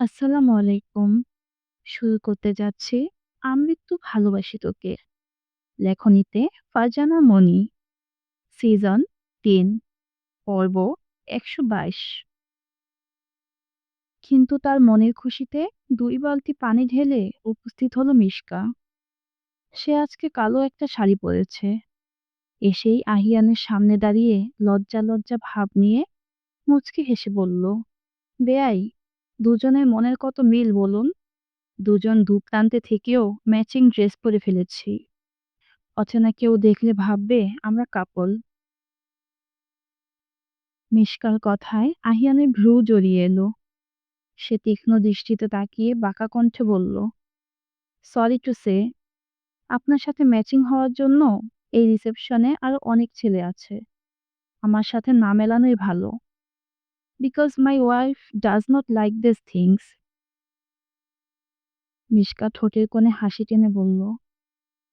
আসসালামু আলাইকুম। শুরু করতে যাচ্ছি আমৃত্যু ভালোবাসি তোকে। লেখনীতে ফারজানা মনি। সিজন ৩ পর্ব ১২২ কিন্তু তার মনের খুশিতে দুই বালতি পানি ঢেলে উপস্থিত হলো মিশকা। সে আজকে কালো একটা শাড়ি পরেছে। এসেই আহিয়ানের সামনে দাঁড়িয়ে লজ্জা, লজ্জা ভাব নিয়ে মুচকি হেসে বলল, "বেয়াই, দুজনের মনের কত মিল বলুন? দুজন দুপ্রান্তে থেকেও ম্যাচিং ড্রেস পরে ফেলেছি। অচেনা কেউ দেখলে ভাববে আমরা কাপল।" মিশকার কথায় আহিয়ানের ভ্রু জড়িয়ে এলো। সে তীক্ষ্ণ দৃষ্টিতে তাকিয়ে বাঁকা কণ্ঠে বলল, "সরি টু সে, আপনার সাথে ম্যাচিং হওয়ার জন্য এই রিসেপশনে আরও অনেক ছেলে আছে। আমার সাথে না মেলানোই ভালো। Because my wife does not like this things." Mishka ঠোঁটের কোণে হাসি টেনে বলল,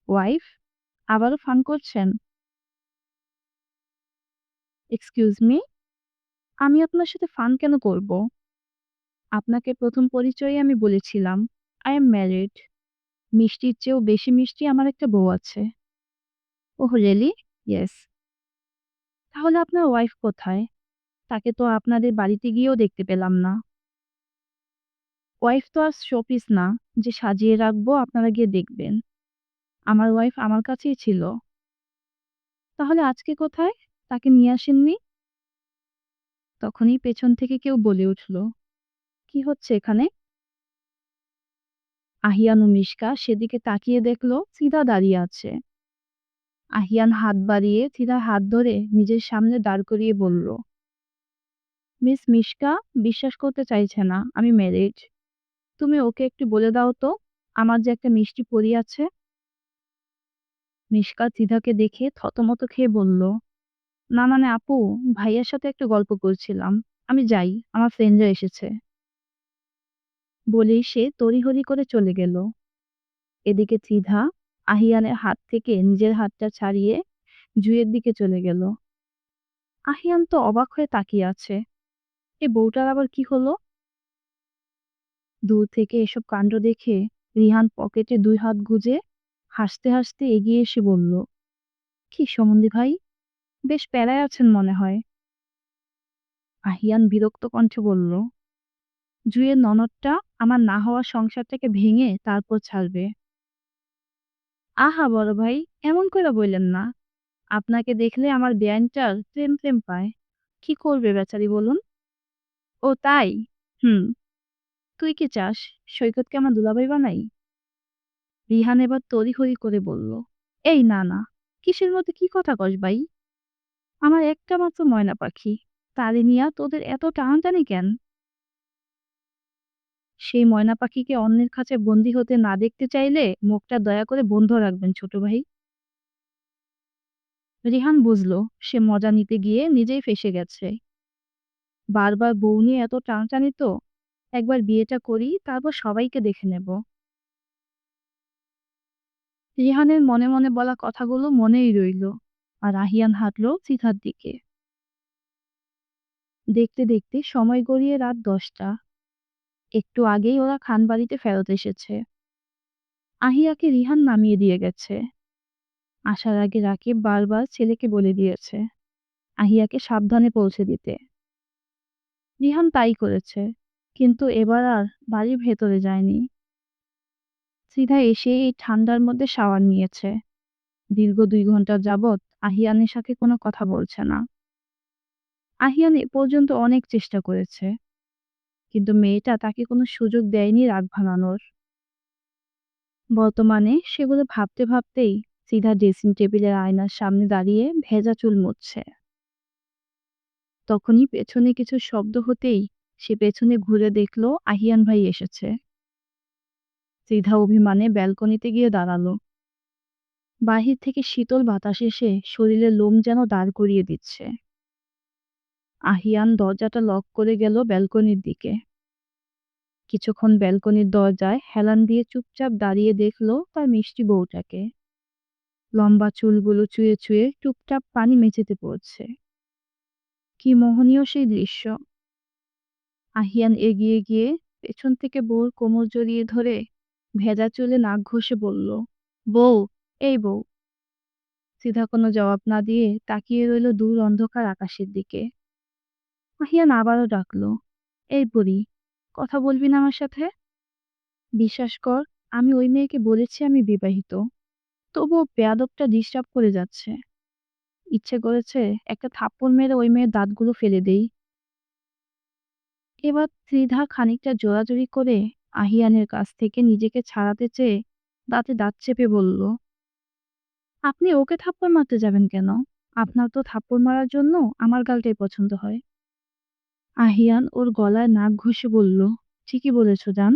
"ওয়াইফ? আবারও ফান করছেন?" Excuse me? আমি আপনার সাথে ফান কেন করব? আপনাকে প্রথম পরিচয়ে আমি বলেছিলাম, আই এম ম্যারিড। মিষ্টির চেয়েও বেশি মিষ্টি আমার একটা বউ আছে। Oh really? ইয়েস। তাহলে আপনার ওয়াইফ কোথায়? তাকে তো আপনাদের বাড়িতে গিয়েও দেখতে পেলাম না। ওয়াইফ তো আর শোপিস না যে সাজিয়ে রাখব আপনারা গিয়ে দেখবেন। আমার ওয়াইফ আমার কাছেই ছিল। তাহলে আজকে কোথায়? তাকে নিয়ে আসেননি? তখনই পেছন থেকে কেউ বলে উঠল, "কি হচ্ছে এখানে?" আহিয়ান ও মিশকা সেদিকে তাকিয়ে দেখল সিদা দাঁড়িয়ে আছে। আহিয়ান হাত বাড়িয়ে সিদার হাত ধরে নিজের সামনে দাঁড় করিয়ে বলল, "মিস মিশকা বিশ্বাস করতে চাইছে না আমি ম্যারিড। তুমি ওকে একটু বলে দাও তো আমার যে একটা মিষ্টি পরী আছে।" মিশকা সিদাকে দেখে থতমত খেয়ে বলল, "না মানে আপু, ভাইয়ার সাথে একটু গল্প করছিলাম। আমি যাই, আমার ফ্রেন্ডরা এসেছে।" বলেই সে তড়িঘড়ি করে চলে গেল। এদিকে ত্রিধা আহিয়ানের হাত থেকে নিজের হাতটা ছাড়িয়ে জুঁইয়ের দিকে চলে গেল। আহিয়ান তো অবাক হয়ে তাকিয়ে আছে। এ বউটার আবার কি হলো? দূর থেকে এসব কাণ্ড দেখে রিহান পকেটে দুই হাত গুজে হাসতে হাসতে এগিয়ে এসে বলল, "কি সমন্ধি ভাই, বেশ প্যারায় আছেন মনে হয়।" আহিয়ান বিরক্ত কণ্ঠে বলল, "জুঁইয়ের ননদটা আমার না হওয়া সংসারটাকে ভেঙে তারপর ছাড়বে।" আহা বড় ভাই, এমন করে বললেন না। আপনাকে দেখলে আমার বেয়াইনটার প্রেম প্রেম পায়। কি করবে বেচারি বলুন? ও তাই? হুম। তুই কি চাস সৈকতকে আমার দুলাভাই বানাই? রিহান এবার তরি তড়িঘড়ি করে বলল, এই না না, কিসের মধ্যে কি কথা কস ভাই? আমার একটা মাত্র ময়না পাখি, তারে নিয়া তোদের এত টানাটানি কেন? সেই ময়না পাখিকে অন্যের কাছে বন্দি হতে না দেখতে চাইলে মুখটা দয়া করে বন্ধ রাখবেন ছোট ভাই। রিহান বুঝল সে মজা নিতে গিয়ে নিজেই ফেঁসে গেছে। বারবার বউ নিয়ে এত টানাটানি তো, একবার বিয়েটা করি তারপর সবাইকে দেখে নেব। রিহানের মনে মনে বলা কথাগুলো মনেই রইল আর আহিয়ান হাঁটল চিথার দিকে। দেখতে দেখতে সময় গড়িয়ে রাত দশটা। একটু আগেই ওরা খানবাড়িতে ফেরত এসেছে। আহিয়াকে রিহান নামিয়ে দিয়ে গেছে। আসার আগে রাকিব বারবার ছেলেকে বলে দিয়েছে আহিয়াকে সাবধানে পৌঁছে দিতে। রিহান তাই করেছে, কিন্তু এবার আর বাড়ির ভেতরে যায়নি। সিধা এসে এই ঠান্ডার মধ্যে শাওয়ার নিয়েছে। দীর্ঘ দুই ঘণ্টা যাবৎ আহিয়ানের সাথে কোনো কথা বলছে না। আহিয়ান এ পর্যন্ত অনেক চেষ্টা করেছে, কিন্তু মেয়েটা তাকে কোনো সুযোগ দেয়নি রাগ ভাঙানোর। বর্তমানে সেগুলো ভাবতে ভাবতেই সিধা ড্রেসিং টেবিলের আয়নার সামনে দাঁড়িয়ে ভেজা চুল মুছছে। তখনই পেছনে কিছু শব্দ হতেই সে পেছনে ঘুরে দেখল আহিয়ান ভাই এসেছে। সিধা অভিমানে ব্যালকনিতে গিয়ে দাঁড়াল। বাহির থেকে শীতল বাতাস এসে শরীরে লোম যেন দাঁড় করিয়ে দিচ্ছে। আহিয়ান দরজাটা লক করে গেল ব্যালকনির দিকে। কিছুক্ষণ ব্যালকনির দরজায় হেলান দিয়ে চুপচাপ দাঁড়িয়ে দেখল তার মিষ্টি বউটাকে। লম্বা চুলগুলো চুয়ে চুয়ে টুপটাপ পানি মেঝেতে পড়ছে। কি মোহনীয় সেই দৃশ্য! আহিয়ান এগিয়ে গিয়ে পেছন থেকে বউর কোমর জড়িয়ে ধরে ভেজা চুলে নাক ঘষে বলল, বউ, এই বউ। সিধা কোনো জবাব না দিয়ে তাকিয়ে রইল দূর অন্ধকার আকাশের দিকে। আহিয়ান আবারও ডাকলো, এই বুড়ি, কথা বলবি না আমার সাথে? বিশ্বাস কর, আমি ওই মেয়েকে বলেছি আমি বিবাহিত। তবুও বেয়াদবটা ডিস্টার্ব করে যাচ্ছে। ইচ্ছে করেছে একটা থাপ্পড় মেরে ওই মেয়ের দাঁতগুলো ফেলে দেই। এবার ত্রিধা খানিকটা জোরাজুরি করে আহিয়ানের কাছ থেকে নিজেকে ছাড়াতে চেয়ে দাঁতে দাঁত চেপে বলল, আপনি ওকে থাপ্পড় মারতে যাবেন কেন? আপনার তো থাপ্পড় মারার জন্য আমার গালটাই পছন্দ হয়। আহিয়ান ওর গলায় নাক ঘষে বলল, ঠিকই বলেছ, জান।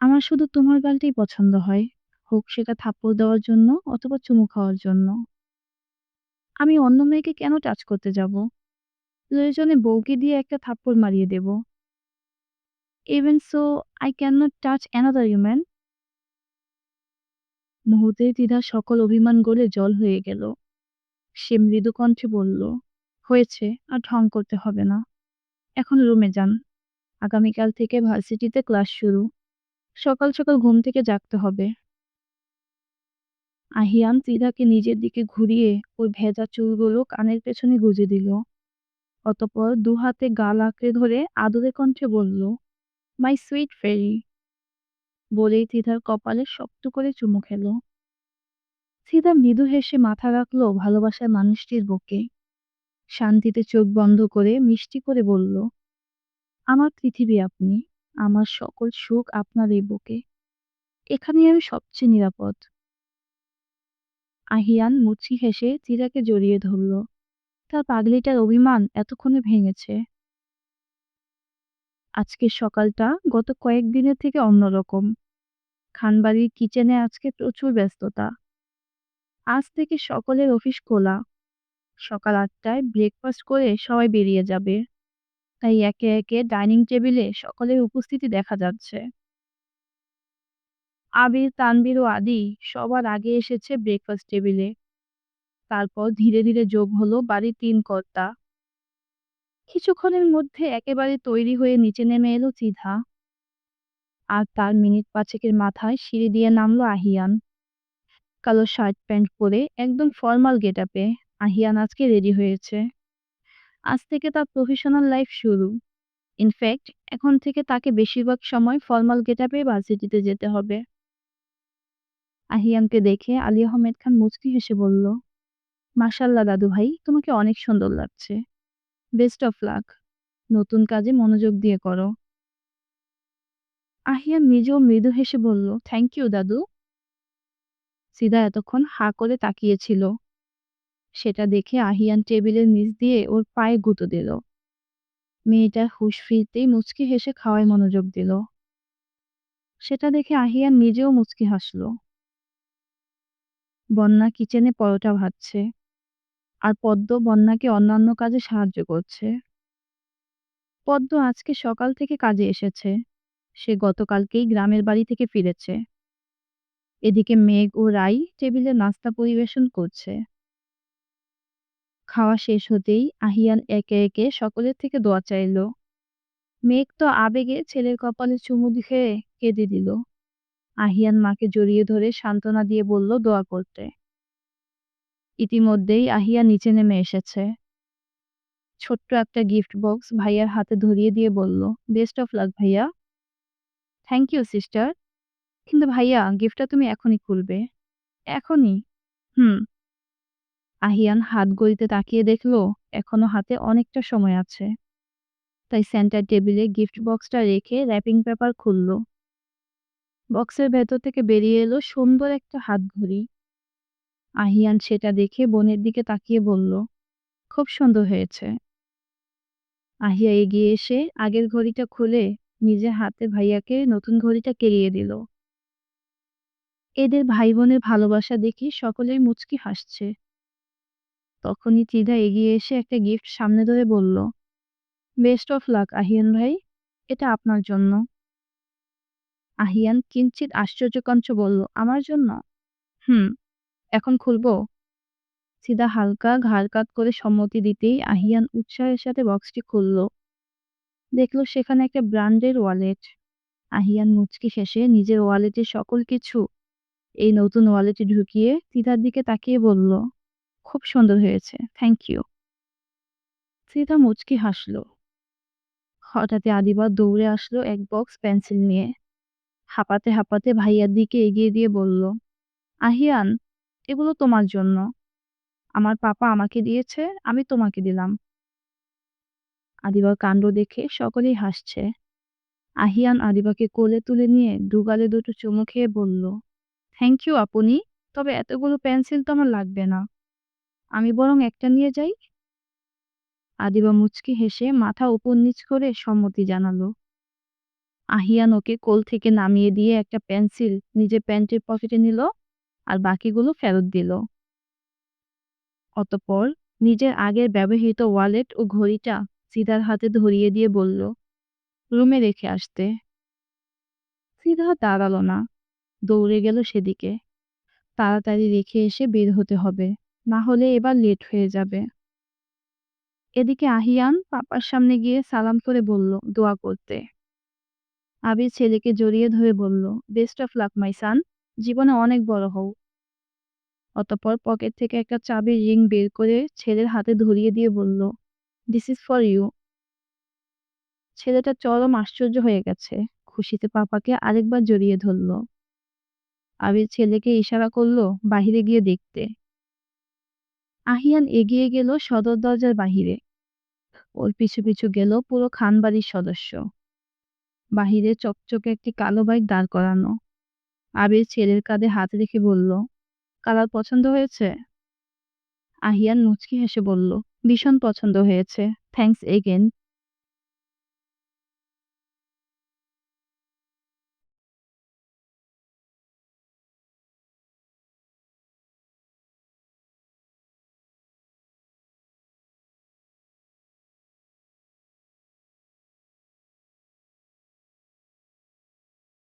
আমার শুধু তোমার গালটাই পছন্দ হয়, হোক সেটা থাপ্পড় দেওয়ার জন্য অথবা চুমু খাওয়ার জন্য। আমি অন্য মেয়েকে কেন টাচ করতে যাব? প্রয়োজনে বউকে দিয়ে একটা থাপ্পড় মারিয়ে দেব। Even so I can not touch another human মুহূর্তে দ্বিধার সকল অভিমান গলে জল হয়ে গেল। সে মৃদু কণ্ঠে বলল, হয়েছে, আর ঢং করতে হবে না। এখন রুমে যান। আগামীকাল থেকে ভার্সিটিতে ক্লাস শুরু। সকাল সকাল ঘুম থেকে জাগতে হবে। আহিয়ান ত্রিধাকে নিজের দিকে ঘুরিয়ে ওই ভেজা চুলগুলো কানের পেছনে গুজে দিল। অতপর দু হাতে গাল আঁকড়ে ধরে আদরে কণ্ঠে বলল মাই সুইট ফেরি বলেই থিধার কপালে শক্ত করে চুমু খেল। থিধা মৃদু হেসে মাথা রাখল ভালোবাসার মানুষটির বুকে। শান্তিতে চোখ বন্ধ করে মিষ্টি করে বলল, আমার পৃথিবী আপনি, আমার সকল সুখ আপনার এই বুকে। এখানে আমি সবচেয়ে নিরাপদ। আহিয়ান মুচকি হেসে চিরাকে জড়িয়ে ধরল। তার পাগলিটার অভিমান এতক্ষণে ভেঙেছে। আজকের সকালটা গত কয়েকদিনের থেকে অন্যরকম। খানবাড়ির কিচেনে আজকে প্রচুর ব্যস্ততা। আজ থেকে সকলের অফিস খোলা। সকাল আটটায় ব্রেকফাস্ট করে সবাই বেরিয়ে যাবে। তাই একে একে ডাইনিং টেবিলে সকলের উপস্থিতি দেখা যাচ্ছে। আবির, তানবীর ও আদি সবার আগে এসেছে ব্রেকফাস্ট টেবিলে তারপর ধীরে ধীরে যোগ হলো বাড়ির তিন কর্তা। কিছুক্ষণের মধ্যে একেবারে তৈরি হয়ে নিচে নেমে এলো চিধা আর তার মিনিট পাঁচেকের মাথায় সিঁড়ি দিয়ে নামলো আহিয়ান। কালো শার্ট প্যান্ট পরে একদম ফর্মাল গেট আপে আহিয়ান আজকে রেডি হয়েছে। আজ থেকে তার প্রফেশনাল লাইফ শুরু। ইনফ্যাক্ট এখন থেকে তাকে বেশিরভাগ সময় ফর্মাল গেট আপে ভার্সিটিতে যেতে হবে। আহিয়ানকে দেখে আলী আহমেদ খান মুচকি হেসে বলল, মাশাল্লাহ দাদু ভাই, তোমাকে অনেক সুন্দর লাগছে। Best of luck. নতুন কাজে মনোযোগ দিয়ে করো। আহিয়ান নিজেও মৃদু হেসে বলল, থ্যাংক ইউ দাদু। সিদা এতক্ষণ হা করে তাকিয়েছিল। সেটা দেখে আহিয়ান টেবিলের নিচ দিয়ে ওর পায়ে গুঁতো দিল। মেয়েটার হুঁশ ফিরতেই মুচকি হেসে খাওয়ায় মনোযোগ দিল। সেটা দেখে আহিয়ান নিজেও মুচকি হাসল। বন্যা কিচেনে পরোটা ভাজছে। আর পদ্ম বন্যাকে অন্যান্য কাজে সাহায্য করছে। পদ্ম আজকে সকাল থেকে কাজে এসেছে। সে গতকালকেই গ্রামের বাড়ি থেকে ফিরেছে। এদিকে মেঘ ও রাই টেবিলে নাস্তা পরিবেশন করছে। খাওয়া শেষ হতেই আহিয়ান একে একে সকলের থেকে দোয়া চাইল। মেঘ তো আবেগে ছেলের কপালে চুমু দিয়ে কেঁদে দিল। আহিয়ান মাকে জড়িয়ে ধরে সান্ত্বনা দিয়ে বলল, দোয়া করতে। ইতিমধ্যেই আহিয়া নিচে নেমে এসেছে। ছোট্ট একটা গিফট বক্স ভাইয়ার হাতে ধরিয়ে দিয়ে বলল, বেস্ট অফ লাক ভাইয়া। Thank you, sister. কিন্তু ভাইয়া, গিফটটা তুমি এখনই খুলবে। এখনই? হুম। আহিয়ান হাত গড়িতে তাকিয়ে দেখল, এখনও হাতে অনেকটা সময় আছে। তাই সেন্টার টেবিলে গিফট বক্সটা রেখে র্যাপিং পেপার খুলল। বক্সের ভেতর থেকে বেরিয়ে এলো সুন্দর একটা হাত ঘড়ি আহিয়ান সেটা দেখে বোনের দিকে তাকিয়ে বলল, খুব সুন্দর হয়েছে। আহিয়া এগিয়ে এসে আগের ঘড়িটা খুলে নিজে হাতে ভাইয়াকে নতুন ঘড়িটা কেরিয়ে দিল। এদের ভাই বোনের ভালোবাসা দেখে সকলেই মুচকি হাসছে। তখনই চিদা এগিয়ে এসে একটা গিফট সামনে ধরে বলল, বেস্ট অফ লাক, আহিয়ান ভাই। এটা আপনার জন্য। আহিয়ান কিঞ্চিত আশ্চর্যকঞ্চ বলল, আমার জন্য? হুম, এখন খুলবো। সিদা হালকা ঘাড় করে সম্মতি দিতেই আহিয়ান উৎসাহের সাথে বক্সটি খুলল। দেখল সেখানে একটা ব্র্যান্ডের ওয়ালেট। আহিয়ান মুচকি শেষে নিজের ওয়ালেটে সকল কিছু এই নতুন ওয়ালেটে ঢুকিয়ে তিতার দিকে তাকিয়ে বলল, খুব সুন্দর হয়েছে, থ্যাংক ইউ। তিতা মুচকি হাসলো। হঠাৎই আদিবার দৌড়ে আসলো এক বক্স পেন্সিল নিয়ে। হাঁপাতে হাঁপাতে ভাইয়ার দিকে এগিয়ে দিয়ে বলল, আহিয়ান, এগুলো তোমার জন্য। আমার পাপা আমাকে দিয়েছে, আমি তোমাকে দিলাম। আদিবার কাণ্ড দেখে সকলেই হাসছে। আহিয়ান আদিবাকে কোলে তুলে নিয়ে দুগালে দুটো চুমু খেয়ে বলল, থ্যাংক ইউ আপনি, তবে এতগুলো পেন্সিল তো আমার লাগবে না। আমি বরং একটা নিয়ে যাই। আদিবা মুচকি হেসে মাথা উপর নিচ করে সম্মতি জানালো। আহিয়ান ওকে কোল থেকে নামিয়ে দিয়ে একটা পেন্সিল নিজের প্যান্টের পকেটে নিল আর বাকিগুলো ফেরত দিল। অতপর নিজের আগের ব্যবহৃত ওয়ালেট ও ঘড়িটা সিধার হাতে ধরিয়ে দিয়ে বলল, রুমে রেখে আসতে। সিধা দাঁড়াল না, দৌড়ে গেল সেদিকে। তাড়াতাড়ি রেখে এসে বের হতে হবে, না হলে এবার লেট হয়ে যাবে। এদিকে আহিয়ান পাপার সামনে গিয়ে সালাম করে বলল, দোয়া করতে। আবির ছেলেকে জড়িয়ে ধরে বলল best of luck my son জীবনে অনেক বড় হও। অতঃপর পকেট থেকে একটা চাবির রিং বের করে ছেলের হাতে ধরিয়ে দিয়ে বলল দিস ইজ ফর ইউ ছেলেটা চরম আশ্চর্য হয়ে গেছে, খুশিতে পাপাকে আরেকবার জড়িয়ে ধরল। আবির ছেলেকে ইশারা করল, বাহিরে গিয়ে দেখতে। আহিয়ান এগিয়ে গেল সদর দরজার বাহিরে। ওর পিছু পিছু গেল পুরো খানবাড়ির সদস্য। বাহিরে চকচকে একটি কালো বাইক দাঁড় করানো। আবির ছেলের কাঁধে হাত রেখে বলল, কালার পছন্দ হয়েছে? আহিয়ান মুচকি হেসে বলল, ভীষণ পছন্দ হয়েছে। Thanks again